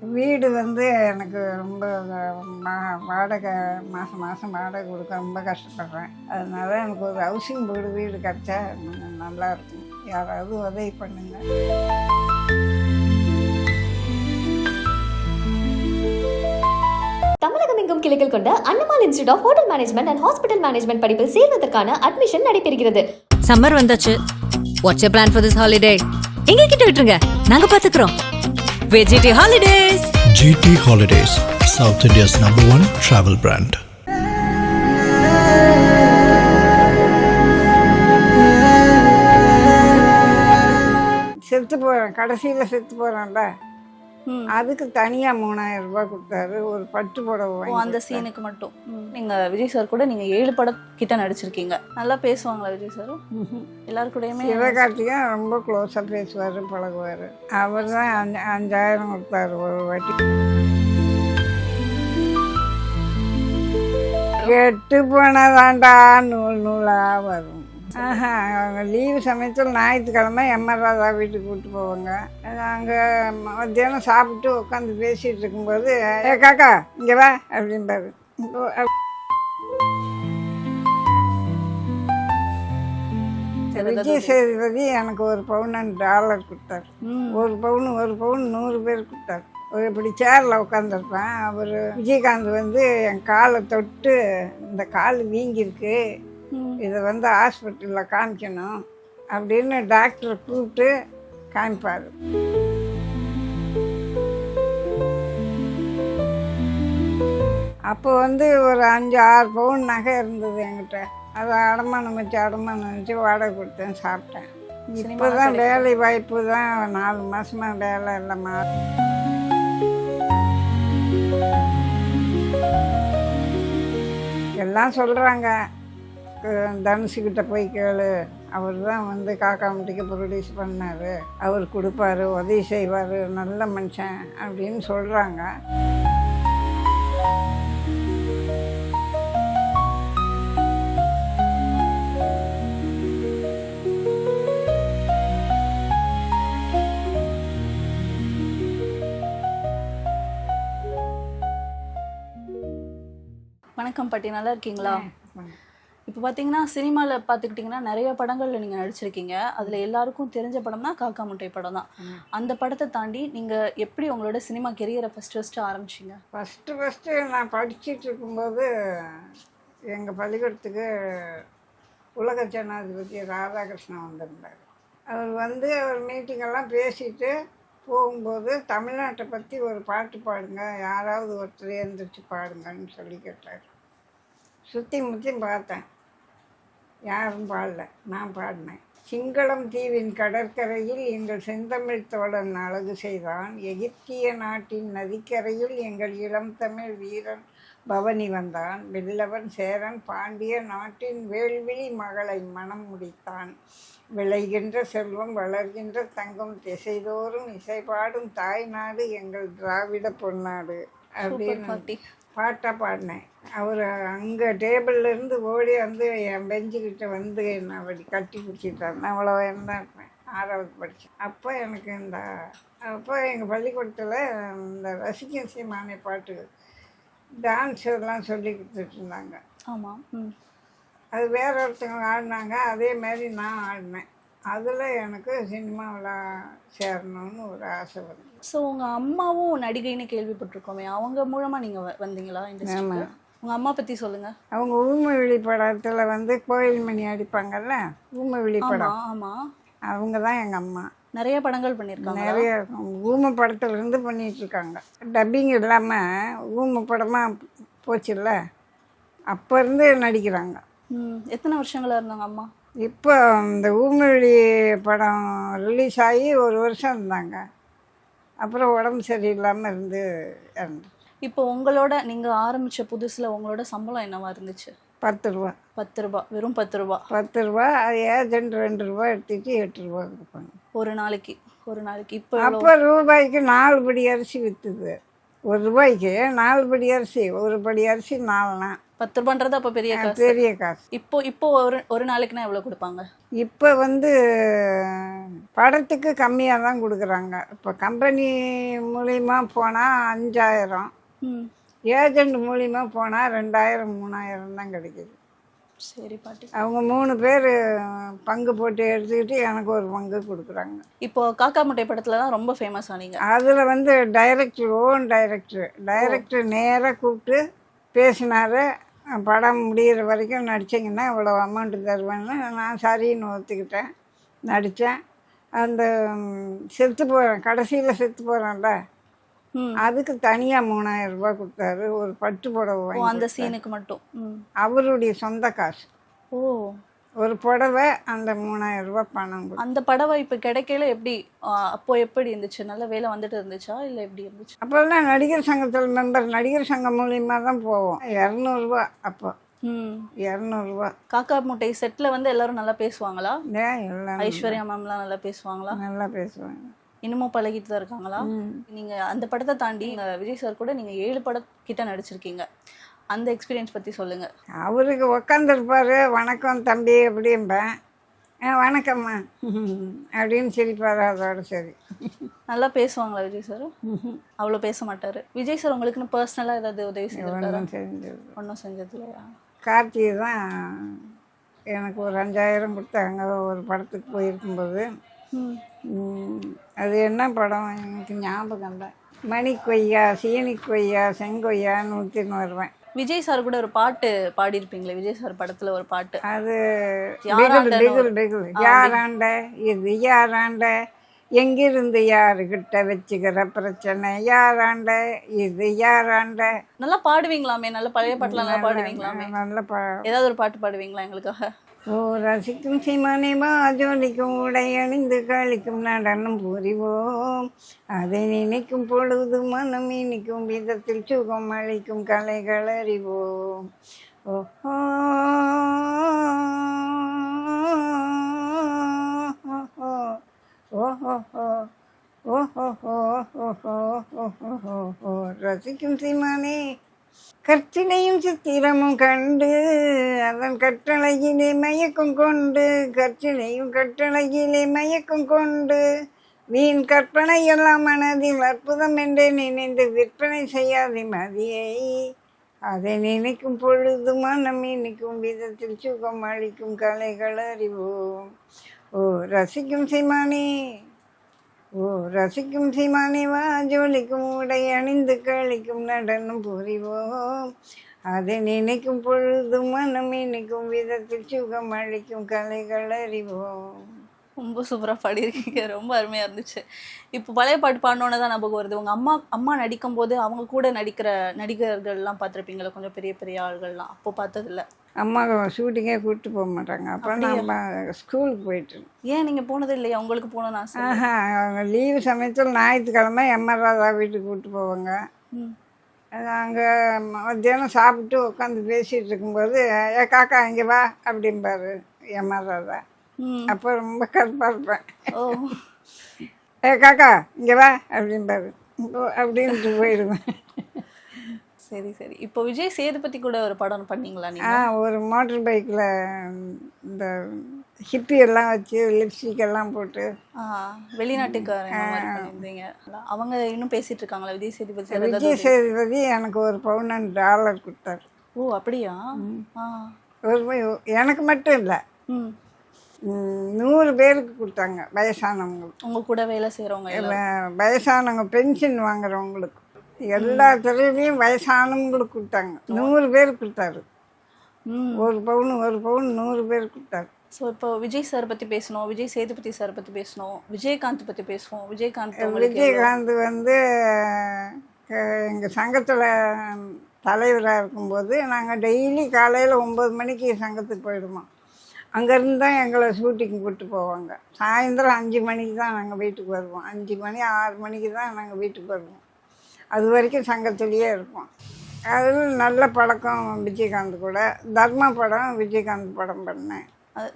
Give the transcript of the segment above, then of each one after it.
வீடு வந்து எனக்கு ரொம்ப மா- வாடகை மாதம் மாதம் வாடகை கொடுக்க ரொம்ப கஷ்டப்படுறேன். அதனால எனக்கு ஒரு ஹவுசிங் போர்டு வீடு கிடச்சா கொஞ்சம் நல்லா இருக்கும். யாராவது உதவி பண்ணுங்க. தமிழகம் எங்கும் கிளைகள் கொண்ட Annamalai institute of hotel management and hospital management படிப்பில் சேர்வதற்கான அட்மிஷன் நடைபெறுகிறது. சம்மர் வந்தாச்சு. What's plan for this holiday எங்க கிட்ட விட்டுருங்க. நாங்க பாத்துக்கிறோம் வெஜிடி holidays GT Holidays, South India's number one travel brand. செத்து போகிறேன் கடைசியில் செத்து போகிறேன்ல. அதுக்கு தனியாக மூணாயிரம் ரூபாய் கொடுத்தாரு. ஒரு பட்டு புடவை அந்த. சீனுக்கு மட்டும்? நீங்க விஜய் சார் கூட நீங்க ஏழு படம் கிட்ட நடிச்சிருக்கீங்க. நல்லா பேசுவாங்களா விஜய் சார். எல்லாரு கூடயுமே சிவகார்த்திகேயன் ரொம்ப க்ளோஸாக பேசுவார் பழகுவார். அவர் தான் அஞ்சு அஞ்சாயிரம் கொடுத்தாரு ஒரு வாட்டி. கெட்டு போனதாண்டா நூல் நூலாக வரும். லீவு சமயத்தில் ஞாயிற்றுக்கிழமை எம்ஆர் ராதா வீட்டுக்கு கூப்பிட்டு போவாங்க. அங்கே மத்தியானம் சாப்பிட்டு உட்காந்து பேசிகிட்டு இருக்கும்போது ஏ காக்கா இங்கே வா அப்படிம்பாரு. இப்போ விஜய் சேதுபதி எனக்கு ஒரு பவுன் டாலர் கொடுத்தாரு. ஒரு பவுன் ஒரு பவுன் நூறு பேர் கொடுத்தாரு. ஒரு இப்படி சேரில் உட்காந்துருப்பேன் அவர் விஜயகாந்த் வந்து என் காலை தொட்டு இந்த கால் வீங்கியிருக்கு. இதை வந்து ஹாஸ்பிட்டலில் காமிக்கணும் அப்படின்னு டாக்டரை கூப்பிட்டு காமிப்பார். அப்போ வந்து ஒரு அஞ்சு ஆறு பவுன் நகை இருந்தது என்கிட்ட. அதை அடமானம் வச்சு அடமானம் வச்சு வாடகை கொடுத்தேன் சாப்பிட்டேன். இப்போ தான் வேலை வாய்ப்பு தான் நாலு மாதமாக வேலை இல்லைம்மா. எல்லாம் சொல்கிறாங்க தனுஷுக்கிட்ட போய் கேளு. அவர் தான் வந்து காக்கா முட்டிக்கு ப்ரொடியூஸ் பண்ணார். அவர் கொடுப்பாரு உதவி செய்வார். நல்ல மனுஷன் அப்படின்னு சொல்கிறாங்க வணக்கம் பாட்டி நல்லா இருக்கீங்களா? இப்போ பார்த்தீங்கன்னா சினிமாவில் பார்த்துக்கிட்டிங்கன்னா நிறைய படங்களில் நீங்கள் நடிச்சிருக்கீங்க. அதில் எல்லாருக்கும் தெரிஞ்ச படம்னா காக்கா முட்டை படம் தான். அந்த படத்தை தாண்டி நீங்கள் எப்படி உங்களோட சினிமா கெரியரை ஃபஸ்ட்டு ஃபஸ்ட்டு ஆரம்பிச்சீங்க? ஃபஸ்ட்டு ஃபஸ்ட்டு நான் படிச்சிட்டு இருக்கும்போது எங்கள் பள்ளிக்கூடத்துக்கு உலக ஜனாதிபதி ராதாகிருஷ்ணன் வந்திருந்தார். அவர் வந்து அவர் மீட்டிங்கெல்லாம் பேசிட்டு போகும்போது தமிழ்நாட்டை பற்றி ஒரு பாட்டு பாடுங்க யாராவது ஒருத்தர் எழுந்திரிச்சு பாடுங்கன்னு சொல்லி கேட்டார். சுற்றி முற்றி பார்த்தேன். யாரும் பாடல நான் பாடினேன். சிங்களம் தீவின் கடற்கரையில் எங்கள் செந்தமிழ் தோழன் அழகு செய்தான். எகிப்திய நாட்டின் நதிக்கரையில் எங்கள் இளம் தமிழ் வீரன் பவனி வந்தான். வெள்ளவன் சேரன் பாண்டிய நாட்டின் வேள்விழி மகளை மனம் முடித்தான். விளைகின்ற செல்வம் வளர்கின்ற தங்கம் திசைதோறும் இசைபாடும் தாய்நாடு எங்கள் திராவிட பொன்னாடு அப்படின்னு பாட்டி பாடினேன். அவர் அங்கே டேபிள்லேருந்து ஓடி வந்து என் பெஞ்சுக்கிட்ட வந்து என்னை அப்படி கட்டி பிடிச்சிட்டார் நான் அவ்வளோ தான் இருப்பேன். ஆறாவது படித்தேன் அப்போ எனக்கு இந்த அப்போ எங்கள் பள்ளிக்கூடத்தில் இந்த ரசிகன் சீமானே பாட்டு டான்ஸ் எல்லாம் சொல்லி கொடுத்துட்டு இருந்தாங்க. ஆமாம் அது வேற ஒருத்தவங்க ஆடினாங்க அதே மாதிரி நான் ஆடினேன். அதில் எனக்கு சினிமாவில் சேரணும்னு ஒரு ஆசை வந்து ஸோ உங்கள் அம்மாவும் நடிகைன்னு கேள்விப்பட்டிருக்கோமே அவங்க மூலமாக நீங்கள் வந்தீங்களா இண்டஸ்ட்ரிக்கு உங்கள் அம்மா பற்றி சொல்லுங்கள் அவங்க ஊமை விழி படத்தில் வந்து கோயில் மணி அடிப்பாங்கல்ல? ஊமை விழி படம். ஆமாம் அவங்க தான் எங்கள் அம்மா. நிறைய படங்கள் பண்ணியிருக்காங்க நிறைய ஊமை படத்துல இருந்து பண்ணிட்டு இருக்காங்க. டப்பிங் இல்லாமல் ஊமை படமாக போச்சுல்ல? அப்போ இருந்து நடிக்கிறாங்க. எத்தனை வருஷங்களா இருந்தாங்க அம்மா? இப்போ இந்த ஊமைவிழி படம் ரிலீஸ் ஆகி ஒரு வருஷம் இருந்தாங்க. அப்புறம் உடம்பு சரியில்லாமல் இருந்து இறந்து இப்போ உங்களோட நீங்கள் ஆரம்பித்த புதுசில் உங்களோட சம்பளம் என்னவா இருந்துச்சு? பத்து ரூபா. பத்து ரூபா. வெறும் பத்து ரூபா. பத்து ரூபா அது ஏஜென்ட் ரெண்டு ரூபா எடுத்துட்டு எட்டு ரூபா கொடுப்பாங்க. ஒரு நாளைக்கு. ஒரு நாளைக்கு. இப்போ எவ்வளோ? அப்போ ரூபாய்க்கு நாலு படி அரிசி விற்றுது ஒரு ரூபாய்க்கு நாலு படி அரிசி ஒரு படி அரிசி நாலுனா. பத்து ரூபான்றது அப்ப பெரிய காசு. பெரிய காசு. இப்போ இப்போ ஒரு ஒரு நாளைக்குன்னா எவ்வளவு கொடுப்பாங்க? இப்போ வந்து படத்துக்கு கம்மியாக தான் கொடுக்குறாங்க. இப்போ கம்பெனி மூலிமா போனால் அஞ்சாயிரம். ஏஜெண்ட் மூலிமா போனால் ரெண்டாயிரம் மூணாயிரம் தான் கிடைக்குது. சரி பாட்டி. அவங்க மூணு பேர் பங்கு போட்டு எடுத்துக்கிட்டு எனக்கு ஒரு பங்கு கொடுக்குறாங்க. இப்போ காக்கா முட்டை படத்துல தான் ரொம்ப ஃபேமஸ் ஆனீங்க அதில் வந்து டைரக்டர் ஓன் டைரக்டர் டைரக்டர் நேராக கூப்பிட்டு பேசினாரு. படம் முடிகிற வரைக்கும் நடிச்சிங்கன்னா இவ்வளோ அமௌண்ட்டு தருவேன்னு நான் சரின்னு ஒத்துக்கிட்டேன். நடித்தேன் அந்த செத்து போகிறேன் கடைசியில் செத்து போகிறேன்ல அதுக்கு தனியாக மூணாயிரம் ரூபாய் கொடுத்தாரு. ஒரு பட்டு புடவை அந்த. சீனுக்கு மட்டும். அவருடைய சொந்த காசு. ஓ. ஒரு புடவை அந்த மூணாயிரம் ரூபாய் பணம் அந்த படவை இப்போ கிடைக்கல எப்படி அப்போ எப்படி இருந்துச்சு? நல்ல வேலை வந்துட்டு இருந்துச்சா? இல்லை எப்படி இருந்துச்சு? அப்போல்லாம் நடிகர் சங்கத்தில் மெம்பர் நடிகர் சங்கம் மூலியமா தான் போவோம். இரநூறுவா அப்போ. இரநூறுவா காக்கா முட்டை செட்டில் வந்து எல்லாரும் நல்லா பேசுவாங்களா? ஐஸ்வர்யா மேம்லாம் நல்லா பேசுவாங்களா? நல்லா பேசுவாங்க. இன்னமும் பழகிட்டு தான் இருக்காங்களா? நீங்க அந்த படத்தை தாண்டி விஜய் சார் கூட நீங்க ஏழு படம் கிட்ட நடிச்சிருக்கீங்க. அந்த எக்ஸ்பீரியன்ஸ் பத்தி சொல்லுங்க. அவருக்கு உக்காந்துருப்பாரு வணக்கம் தம்பி அப்படிம்பேன். வணக்கம்மா. அப்படின்னு சிரிப்பாரு அதோட சரி. நல்லா பேசுவாங்களா விஜய் சார் அவ்வளோ பேச மாட்டாரு. விஜய் சார் உங்களுக்குன்னு பர்சனலாக ஏதாவது உதவி செஞ்சிருக்காரா? ஒன்றும் செஞ்சது இல்லையா கார்த்திகை தான் எனக்கு ஒரு அஞ்சாயிரம் கொடுத்தாங்க ஒரு படத்துக்கு போயிருக்கும்போது. அது என்ன படம்? எனக்கு ஞாபகம் இல்லை. மணி கொய்யா சீனி கொய்யா செங்கொய்யான்னு ஊற்றின்னு வருவேன். விஜய் சார் கூட ஒரு பாட்டு பாடியிருப்பீங்களே விஜய் சார் படத்துல ஒரு பாட்டு. அது பிகுல் பிகுல் யாராண்ட? இது யாராண்ட? எங்கிருந்து யாருக்கிட்ட வச்சுக்கிற பிரச்சனை? யாராண்ட? இது யாராண்ட? நல்லா பாடுவீங்களாமே நல்ல பழைய பாட்டுலாம் நல்லா பாடுவீங்களாமே. நல்ல ப ஏதாவது ஒரு பாட்டு பாடுவீங்களா எங்களுக்காக? ஓ ரசிக்கும் சிமனிமா ஜோலிக்கும் உடை அணிந்து கழிக்கும் நடனம் புரிவோம் அதை நினைக்கும் பொழுது மனம் இனிக்கும் விதத்தில் சுகம் அளிக்கும் கலைகள் அறிவோம் ஓஹோ ஓஹோ ஓஹோ ஓஹோ ரசிக்கும் சீமானே கற்றினையும் சித்திரமும் கண்டு அதன் கட்டளையிலே மயக்கம் கொண்டு கற்றினையும் கட்டளையிலே மயக்கம் கொண்டு வீண் கற்பனை எல்லாம் மனதில் அற்புதம் என்றே நினைந்து விற்பனை செய்யாதே மதியை. அதை நினைக்கும் பொழுது மனம் இனிக்கும் விதத்தில் சுகம் அளிக்கும் கலைகள் அறிவோம். ஓ ரசிக்கும் சிமானே. ஓ ரசிக்கும் சீமானே ஜோலிக்கும் உடை அணிந்து கழிக்கும் நடனம் புரிவோம் அதை நினைக்கும் பொழுது மனம் இனிக்கும் விதத்தில் சுகம் அழிக்கும் கலைகள் அறிவோம் ரொம்ப சூப்பரா பாடியிருக்கீங்க. ரொம்ப அருமையா இருந்துச்சு. இப்போ பழைய பாட்டு பாடினோன்னு தான் ஞாபகம் வருது. உங்க அம்மா அம்மா நடிக்கும் போது அவங்க கூட நடிக்கிற நடிகர்கள்லாம் பார்த்துருப்பீங்களா கொஞ்சம் பெரிய பெரிய ஆள்கள்லாம். அப்போ பார்த்ததில்ல. அம்மா ஷூட்டிங்கே கூப்பிட்டு போக மாட்டாங்க. அப்போ நம்ம ஸ்கூலுக்கு போயிட்டு. ஏன் நீங்க போனது இல்லையா? உங்களுக்கு போகணும்னு ஆசை ஆஹா அவங்க லீவு சமயத்தில் ஞாயிற்றுக்கிழமை எம்ஆர் ராதா வீட்டுக்கு கூப்பிட்டு போவாங்க. அங்கே மத்தியானம் சாப்பிட்டு உட்காந்து பேசிகிட்டு இருக்கும்போது ஏ காக்கா இங்கே வா அப்படிம்பாரு எம்ஆர் ராதா. அப்போ ரொம்ப கருப்பாக இருப்பேன் ஓ. ஏ காக்கா இங்கே வா அப்படிம்பாரு. ஓ, அப்படின்ட்டு போயிடுவேன். சரி சரி. இப்போ விஜய் சேதுபதி கூட ஒரு படம் பண்ணீங்களா ஆ ஒரு மோட்டர் பைக்கில் இந்த ஹிப்பி எல்லாம் வச்சு லிப்ஸ்டிக் எல்லாம் போட்டு. மாதிரி பண்ணியிருந்தீங்க. அவங்க இன்னும் பேசிட்டு இருக்காங்களா? விஜய் சேதுபதி விஜய் சேதுபதி எனக்கு ஒரு பவுன் டாலர் கொடுத்தாரு. ஓ அப்படியா? ஒரு எனக்கு மட்டும் இல்லை. நூறு பேருக்கு கொடுத்தாங்க வயசானவங்களுக்கு உங்க கூட வேலை வ- வயசானவங்க பென்ஷன் வாங்குறவங்களுக்கு. எல்லா துறையிலையும் வயசானவங்களுக்கு கொடுத்தாங்க. நூறு பேர் கொடுத்தாரு. ஒரு பவுன் ஒரு பவுன் நூறு பேர் கொடுத்தாரு. ஸோ இப்போ விஜய் சார் பத்தி பேசணும் விஜய் சேதுபதி சார் பத்தி பேசணும் விஜயகாந்த் பத்தி பேசுவோம். விஜயகாந்த் விஜயகாந்த் வந்து எங்கள் சங்கத்தில் தலைவராக இருக்கும்போது நாங்கள் டெய்லி காலையில் ஒம்பது மணிக்கு சங்கத்துக்கு போயிடுவோம் அங்கேருந்து தான் எங்களை ஷூட்டிங் கூப்பிட்டு போவாங்க. சாயந்தரம் அஞ்சு மணிக்கு தான் நாங்கள் வீட்டுக்கு வருவோம். அஞ்சு மணி ஆறு மணிக்கு தான் நாங்கள் வீட்டுக்கு வருவோம். அது வரைக்கும் சங்கத்திலேயே இருப்போம். அதில் நல்ல பழக்கம் விஜயகாந்த் கூட. தர்மா படம் விஜயகாந்த் படம் பண்ணேன்.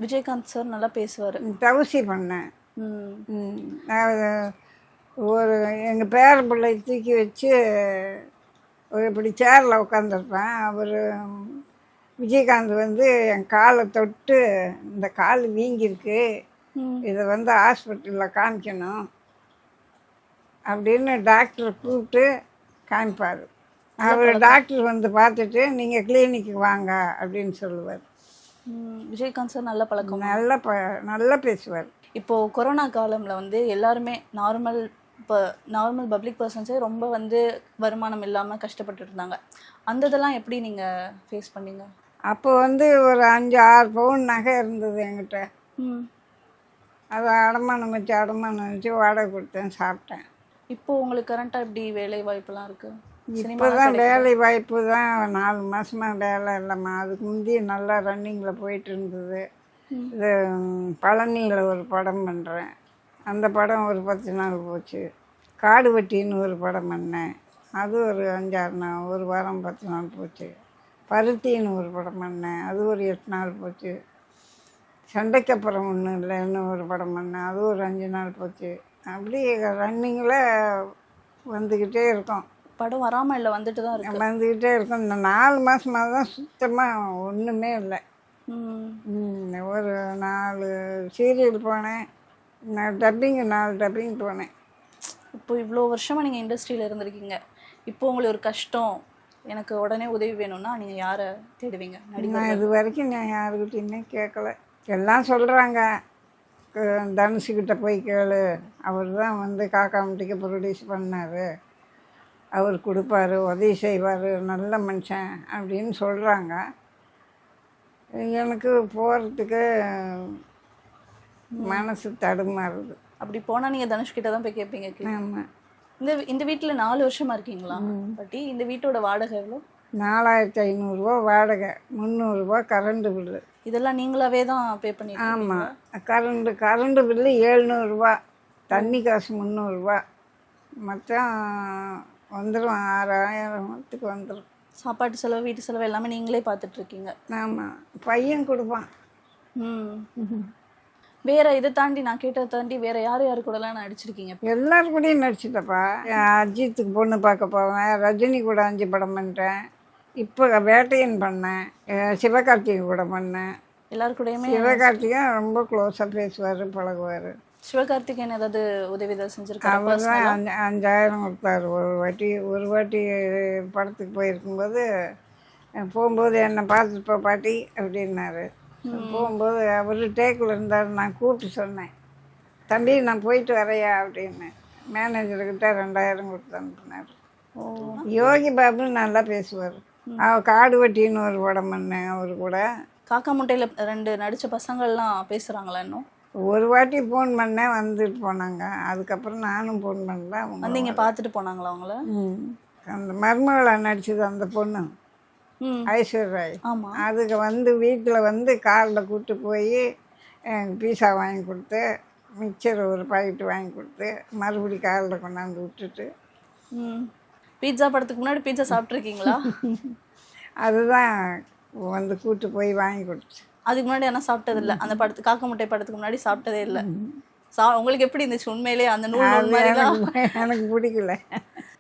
விஜயகாந்த் சார் நல்லா பேசுவாரு. தவசி பண்ணேன். ஒரு எங்கள் பேர பிள்ளை தூக்கி வச்சு ஒரு இப்படி சேரில் உட்காந்துருப்பேன் அவர் விஜயகாந்த் வந்து என் காலை தொட்டு இந்த கால் வீங்கியிருக்கு. இதை வந்து ஹாஸ்பிட்டலில் காமிக்கணும். அப்படின்னு டாக்டரை கூப்பிட்டு காமிப்பார். அவர் டாக்டர் வந்து பார்த்துட்டு நீங்கள் கிளினிக்கு வாங்க அப்படின்னு சொல்லுவார். விஜயகாந்த் சார் நல்ல பழக்கம். நல்லா ப நல்லா பேசுவார். இப்போ கொரோனா காலம்ல வந்து எல்லாருமே நார்மல் இப்போ நார்மல் பப்ளிக் பர்சன்ஸே ரொம்ப வந்து வருமானம் இல்லாம கஷ்டப்பட்டு இருந்தாங்க. அந்த இதெல்லாம் எப்படி நீங்க ஃபேஸ் பண்ணீங்க? அப்போ வந்து ஒரு அஞ்சு ஆறு பவுன் நகை இருந்தது என்கிட்ட. அதை அடமானம் வச்சு அடமானம் வச்சு வாடகை கொடுத்தேன் சாப்பிட்டேன். இப்போ உங்களுக்கு கரண்டா எப்படி வேலை வாய்ப்பெல்லாம் இருக்கு? இப்போ தான் வேலை வாய்ப்பு தான் நாலு மாதமாக வேலை இல்லைம்மா. அதுக்கு முந்தி நல்லா ரன்னிங்கில் போயிட்டு இருந்தது. இது பழனியில் ஒரு படம் பண்ணுறேன் அந்த படம் ஒரு பத்து நாள் போச்சு. காடு வெட்டின்னு ஒரு படம் பண்ணேன். அது ஒரு அஞ்சாறு நாள் ஒரு வாரம் பத்து நாள் போச்சு. பருத்தின்னு ஒரு படம் பண்ணேன். அது ஒரு எட்டு நாள் போச்சு. சண்டைக்கப்புறம் ஒன்றும் இல்லைன்னு ஒரு படம் பண்ணேன். அது ஒரு அஞ்சு நாள் போச்சு. அப்படி ரன்னிங்கில் வந்துக்கிட்டே இருக்கோம். படம் வராம இல்ல வந்துட்டு தான் இருக்கு. வந்துக்கிட்டே இருக்கும். இந்த நாலு மாதமாக தான் சுத்தமாக ஒன்றுமே இல்லை. ஒரு நாலு சீரியல் போனேன். நான் டப்பிங்கு நாலு டப்பிங் போனேன். இப்போ இவ்வளோ வருஷமா நீங்க இண்டஸ்ட்ரியில இருந்திருக்கீங்க. இப்போ உங்களுக்கு ஒரு கஷ்டம். எனக்கு உடனே உதவி வேணும்னா நீங்க யாரை தேடுவீங்க? நான் இது வரைக்கும் நான் யாருக்கிட்டையுமே கேட்கல. எல்லாம் சொல்கிறாங்க தனுஷுக்கிட்ட போய் கேளு. அவர் தான் வந்து காக்காமட்டிக்கு ப்ரொடியூஸ் பண்ணார். அவர் கொடுப்பாரு உதவி செய்வார். நல்ல மனுஷன் அப்படின்னு சொல்கிறாங்க எனக்கு போகிறதுக்கு மனசு தடுமாறுது. அப்படி போனா நீங்க தனுஷ் கிட்ட தான் போய் கேட்பீங்க ஆமாம் இந்த இந்த வீட்ல நாலு வருஷமா இருக்கீங்களா? பாட்டி இந்த வீட்டோட வாடகை எவ்வளோ நாலாயிரத்தி ஐநூறுரூவா வாடகை முந்நூறுரூவா கரண்ட் பில்லு இதெல்லாம் நீங்களாவே தான் பே பண்ணிட்டு ஆமாம் கரண்டு கரண்டு பில்லு ஏழ்நூறுரூவா தண்ணி காசு முந்நூறுரூவா மொத்தம் வந்துடும் ஆறாயிரத்துக்கு வந்துடும் சாப்பாட்டு செலவு வீட்டு செலவு எல்லாமே நீங்களே பார்த்துட்டு இருக்கீங்க. ஆமாம் பையன் கொடுப்பான். ம். வேற இதை தாண்டி நான் கேட்டதை தாண்டி வேற யார் யாரு கூடலாம் நடிச்சிருக்கீங்க? எல்லாரு கூடயும் நடிச்சிட்டப்பா அஜித்துக்கு பொண்ணு பார்க்க போவேன். ரஜினி கூட அஞ்சு படம் பண்ணிட்டேன். இப்போ வேட்டையன் பண்ணேன். சிவகார்த்திகை கூட பண்ணேன். எல்லாரு கூடயுமே சிவகார்த்திகேயன் ரொம்ப க்ளோஸாக பேசுவார் பழகுவார். சிவகார்த்திகேயன் ஏதாவது உதவி ஏதாவது செஞ்சிருக்காரு அவர் தான் அஞ்சு அஞ்சாயிரம் கொடுத்தாரு. ஒரு வாட்டி ஒரு வாட்டி படத்துக்கு போயிருக்கும்போது போகும்போது என்னை பார்த்துட்டு போ பாட்டி அப்படின்னாரு. போகும்போது அவர் டேக்கில் இருந்தார் நான் கூப்பிட்டு சொன்னேன். தம்பி நான் போயிட்டு வரையா? அப்படின்னு. மேனேஜர்கிட்ட ரெண்டாயிரம் கொடுத்து அனுப்புனார். யோகி பாபு நல்லா பேசுவார். அவர் காடு வெட்டின்னு ஒரு படம் பண்ணேன் அவர் கூட. காக்கா முட்டையில ரெண்டு நடிச்ச பசங்கள்லாம் பேசுறாங்களா இன்னும்? ஒரு வாட்டி ஃபோன் பண்ணேன் வந்துட்டு போனாங்க. அதுக்கப்புறம் நானும் ஃபோன் பண்ணல அவங்க வந்து இங்க பார்த்துட்டு போனாங்களா அவங்கள. அந்த மருமகளை நடிச்சது அந்த பொண்ணு. ம். ஐஸ்வர்யா. ராய் ஆமா. அதுக்கு வந்து வீட்டில் வந்து காரில் கூப்பிட்டு போய் பீஸா வாங்கி கொடுத்து மிக்சர் ஒரு பாக்கெட் வாங்கி கொடுத்து மறுபடி காரில் கொண்டாந்து விட்டுட்டு. ம். பீட்சா படத்துக்கு முன்னாடி பீட்சா சாப்பிட்ருக்கீங்களா அதுதான் வந்து கூப்பிட்டு போய் வாங்கி கொடுத்து. அதுக்கு முன்னாடி ஆனால் சாப்பிட்டது இல்ல அந்த படத்து காக்கா முட்டை படத்துக்கு முன்னாடி சாப்பிட்டதே இல்ல. சா உங்களுக்கு எப்படி இருந்துச்சு? உண்மையிலேயே அந்த நூல் எனக்கு பிடிக்கல.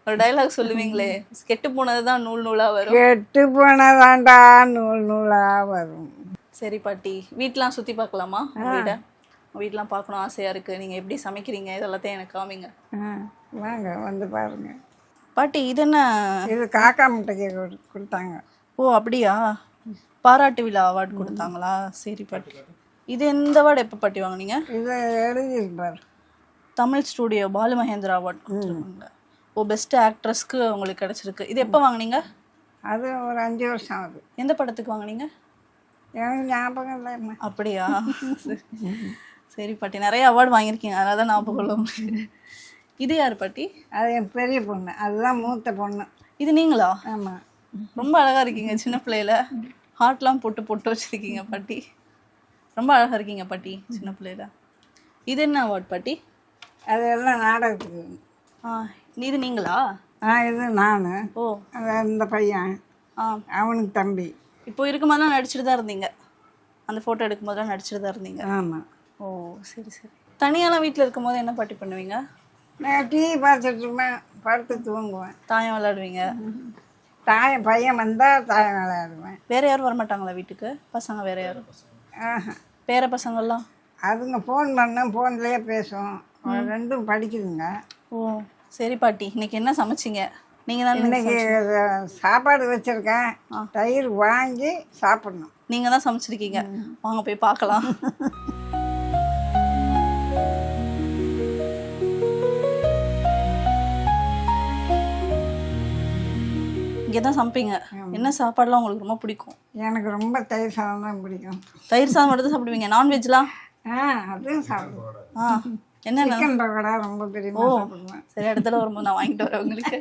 ஒரு டைலாக் சொல்லுவீங்களே? கெட்டு போனது தான் நூல் நூலா வரும். கெட்டு போனதாண்டா நூல் நூலாக வரும். சரி பாட்டி வீட்லாம் சுத்தி பார்க்கலாமா? வீட? வீட்லாம் பார்க்கணும் ஆசையா இருக்கு. நீங்க எப்படி சமைக்கிறீங்க? இதெல்லாத்தையும் எனக்கு காமிங்க. வாங்க வந்து பாருங்க. பாட்டி இது என்ன? இது காக்கா முட்டைக்கு கொடு- கொடுத்தாங்க. ஓ அப்படியா? பாராட்டு விழா அவார்டு கொடுத்தாங்களா? சரி பாட்டி. இது எந்த அவார்டு எப்போ பாட்டி வாங்குனீங்க? இதை எழுதியிருப்பார். தமிழ் ஸ்டூடியோ பாலு மகேந்திரா அவார்டு கொடுத்துருக்காங்க. ஓ பெஸ்ட் ஆக்ட்ரஸ்க்கு உங்களுக்கு கிடைச்சிருக்கு. இது எப்போ வாங்குனீங்க? அது ஒரு அஞ்சு வருஷம் ஆகுது. எந்த படத்துக்கு வாங்குனீங்க? எனக்கு ஞாபகம் இல்லைம்மா அப்படியா? சரி. பாட்டி நிறைய அவார்டு வாங்கியிருக்கீங்க. அதனால தான் ஞாபகம் இல்லை உங்களுக்கு இது யார் பாட்டி? அது என் பெரிய பொண்ணு. அதுதான் மூத்த பொண்ணு. இது நீங்களா? ஆமாம் ரொம்ப அழகா இருக்கீங்க சின்ன பிள்ளையில. ஹார்ட்லாம் போட்டு போட்டு வச்சிருக்கீங்க பாட்டி. ரொம்ப அழகா இருக்கீங்க பாட்டி சின்ன பிள்ளையில. இது என்ன அவார்ட் பாட்டி? அது எல்லாம் நாடகத்துக்கு இது நீங்களா? ஆ இது நான். ஓ. அது இந்த பையன். ஆ. அவனுக்கு தம்பி. இப்போ இருக்கும்போதெல்லாம் நடிச்சிட்டு தான் இருந்தீங்க. அந்த ஃபோட்டோ எடுக்கும்போதெல்லாம் நடிச்சிட்டு தான் இருந்தீங்க. ஆமாம் ஓ சரி சரி. தனியாலாம் வீட்டில் இருக்கும்போது என்ன பாட்டி பண்ணுவீங்க? நான் டிவி பார்த்துட்டு இருப்பேன். படுத்து தூங்குவேன். தாயம் விளையாடுவீங்க? தாயம் பையன் வந்தால் தாயம் விளையாடுவேன். வேற யாரும் வரமாட்டாங்களா வீட்டுக்கு? பசங்க வேற யாரும்? ஆஹா. பேர பசங்கள்லாம்? அதுங்க ஃபோன் பண்ண ஃபோன்லேயே பேசும் ரெண்டும் படிக்குதுங்க. ஓ. சரி பாட்டி இன்னைக்கு என்ன சமைச்சிங்க? நீங்க தான் இன்னைக்கு சாப்பாடு வச்சுருக்கேன். தயிர் வாங்கி சாப்பிடணும். நீங்க தான் சமைச்சிருக்கீங்க. வாங்க போய் பார்க்கலாம். இங்கே தான் சமைப்பீங்க. என்ன சாப்பாடுலாம் உங்களுக்கு ரொம்ப பிடிக்கும்? எனக்கு ரொம்ப தயிர் சாதம் தான் பிடிக்கும். தயிர் சாதம் மட்டும் சாப்பிடுவீங்க? நான்வெஜ்லாம் ஆ அதுவும் சாப்பிடுவேன். ஆ. என்ன சிக்கன் பக்கோடா ரொம்ப பெரியமா சாப்பிடுவேன். சரி இடத்துல வரும்போது நான் வாங்கிட்டு வரேன் உங்களுக்கு.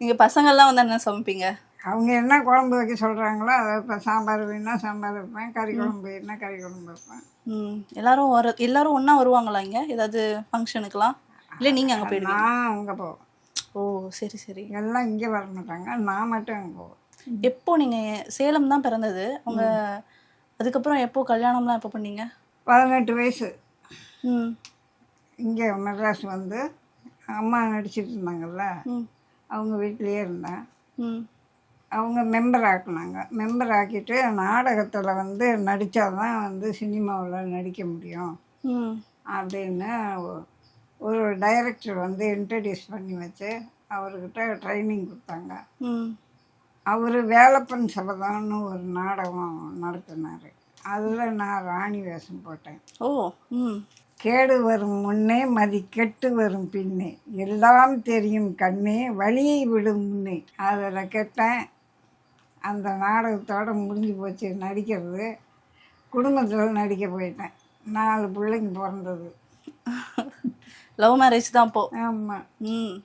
நீங்க பசங்கள்லாம் வந்து என்ன சமைப்பீங்க? அவங்க என்ன குழம்பு வைக்க சொல்கிறாங்களோ அதை இப்போ சாம்பார் வேணும்னா சாம்பார் வைப்பேன் கறி குழம்பு வேணும்னா கறி குழம்பு வைப்பேன். ம் எல்லாரும் வர எல்லாரும் ஒண்ணா வருவாங்களா இங்க? ஏதாவது ஃபங்க்ஷனுக்குலாம் இல்லை நீங்க அங்க போயிடுவீங்க? நான் அங்கே போவேன். ஓ சரி சரி. எல்லாம் இங்கே வர மாட்டாங்க. நான் மட்டும் அங்கே போவேன். எப்போ நீங்க சேலம் தான் பிறந்தது? உங்க அதுக்கப்புறம் எப்போ கல்யாணம்லாம் எப்போ பண்ணீங்க? பதினெட்டு வயசு. இங்கே மெட்ராஸ் வந்து அம்மா நடிச்சிட்டு இருந்தாங்கல்ல அவங்க வீட்லேயே இருந்தேன். அவங்க மெம்பர் ஆக்குனாங்க. மெம்பர் ஆக்கிட்டு நாடகத்தில் வந்து நடித்தாதான் வந்து சினிமாவில் நடிக்க முடியும். அப்படின்னு ஒரு டைரக்டர் வந்து இன்ட்ரடியூஸ் பண்ணி வச்சு அவர்கிட்ட ட்ரைனிங் கொடுத்தாங்க. அவர் வேலப்பன் சபதம்னு ஒரு நாடகம் நடத்தினார். அதில் நான் ராணி வேஷம் போட்டேன். ஓ ம். கேடு வரும் முன்னே மதி கெட்டு வரும் பின்னே. எல்லாம் தெரியும் கண்ணே வழியை விடும் முன்னே. அதில் கெட்டேன். அந்த நாடகத்தோட முடிஞ்சு போச்சு நடிக்கிறது. குடும்பத்தில் நடிக்க போயிட்டேன். நாலு பிள்ளைங்க பிறந்தது. லவ் மேரேஜ் தான் அப்போ. ஆமாம் ம்.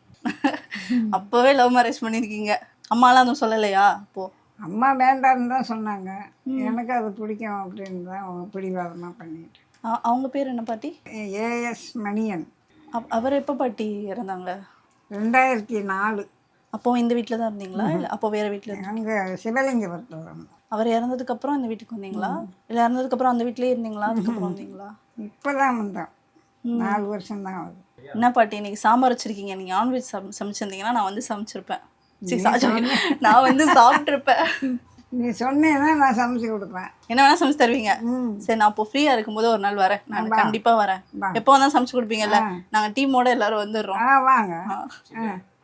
அப்போவே லவ் மேரேஜ் பண்ணியிருக்கீங்க அம்மாலாம் அதுவும் சொல்லலையா அப்போ? அம்மா வேண்டான்னு தான் சொன்னாங்க. எனக்கு அது பிடிக்கும் அப்படின்னு தான் பிடிவாதமாக பண்ணிட்டு. அவங்க பேர் என்ன பாட்டி? ஏஎஸ் மணியன். அப்- அவர் எப்போ பாட்டி இறந்தாங்க? ரெண்டாயிரத்தி நாலு. அப்போ இந்த வீட்டில் தான் இருந்தீங்களா? இல்லை அப்போ வேற வீட்டில் அங்கே சிவலிங்கபுரத்தில் அவர் இறந்ததுக்கு அப்புறம் இந்த வீட்டுக்கு வந்தீங்களா? இல்லை இறந்ததுக்கு அப்புறம் அந்த வீட்லயே இருந்தீங்களா? அதுக்கப்புறம் வந்தீங்களா? இப்போ தான் வந்தோம். நாலு வருஷம்தான் ஆகுது. என்ன பாட்டி இன்னைக்கு சாம்பார் வச்சிருக்கீங்க. நீங்க நான்வெஜ் சம் சமைச்சிருந்தீங்கன்னா நான் வந்து சமைச்சிருப்பேன். நான் வந்து சாப்பிட்ருப்பேன் நீ சொன்னேன்னா நான் சமைச்சு கொடுப்பேன். என்ன வேணா சமைச்சு தருவீங்க? சரி நான் இப்போ ஃப்ரீயா இருக்கும்போது ஒரு நாள் வரேன். நான் கண்டிப்பா வரேன். எப்போ வந்தா சமைச்சு கொடுப்பீங்கல்ல? நாங்க டீமோட எல்லாரும் வந்துடுறோம். ஆ வாங்க.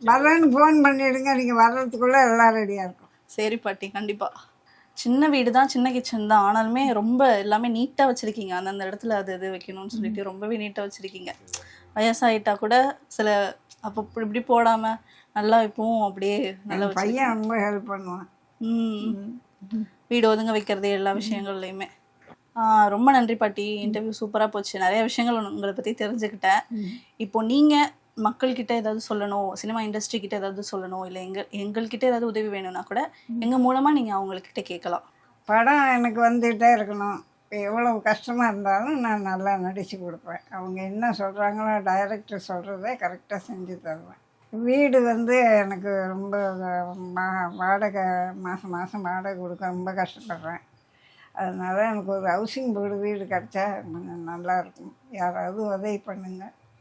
வரேன்னு ஃபோன் பண்ணிடுங்க. நீங்கள் வர்றதுக்குள்ளே எல்லாம் ரெடியாக இருக்கும். சரி பாட்டி. கண்டிப்பா. சின்ன வீடு தான் சின்ன கிச்சன் தான். ஆனாலுமே ரொம்ப எல்லாமே நீட்டா வச்சிருக்கீங்க. அந்தந்த இடத்துல அது இது வைக்கணும்னு சொல்லிட்டு ரொம்பவே நீட்டா வச்சிருக்கீங்க. வயசாயிட்டா கூட சில அப்போ இப்படி போடாம நல்லா இப்பவும் அப்படியே நல்லா பையன் ரொம்ப ஹெல்ப் பண்ணுவான். வீடு ஒதுங்க வைக்கிறது எல்லா விஷயங்கள்லையுமே. ரொம்ப நன்றி பாட்டி. இன்டர்வியூ சூப்பராக போச்சு. நிறைய விஷயங்கள் உங்க- உங்களை பற்றி தெரிஞ்சுக்கிட்டேன். இப்போ நீங்கள் மக்கள்கிட்ட ஏதாவது சொல்லணும் சினிமா இண்டஸ்ட்ரி கிட்ட ஏதாவது சொல்லணும் இல்லை எங்கள் எங்கள்கிட்ட ஏதாவது உதவி வேணும்னா கூட எங்கள் மூலமாக நீங்கள் அவங்கக்கிட்ட கேட்கலாம். படம் எனக்கு வந்துகிட்டே இருக்கணும். எவ்வளவு கஷ்டமாக இருந்தாலும் நான் நல்லா நடித்து கொடுப்பேன். அவங்க என்ன சொல்கிறாங்களோ டைரக்டர் சொல்கிறத கரெக்டாக செஞ்சு தருவேன். வீடு வந்து எனக்கு ரொம்ப மா- வாடகை மாதம் மாதம் வாடகை கொடுக்க ரொம்ப கஷ்டப்படுறேன். அதனால் எனக்கு ஒரு ஹவுசிங் போர்டு வீடு கிடச்சா கொஞ்சம் நல்லா இருக்கும். யாராவது உதவி பண்ணுங்கள்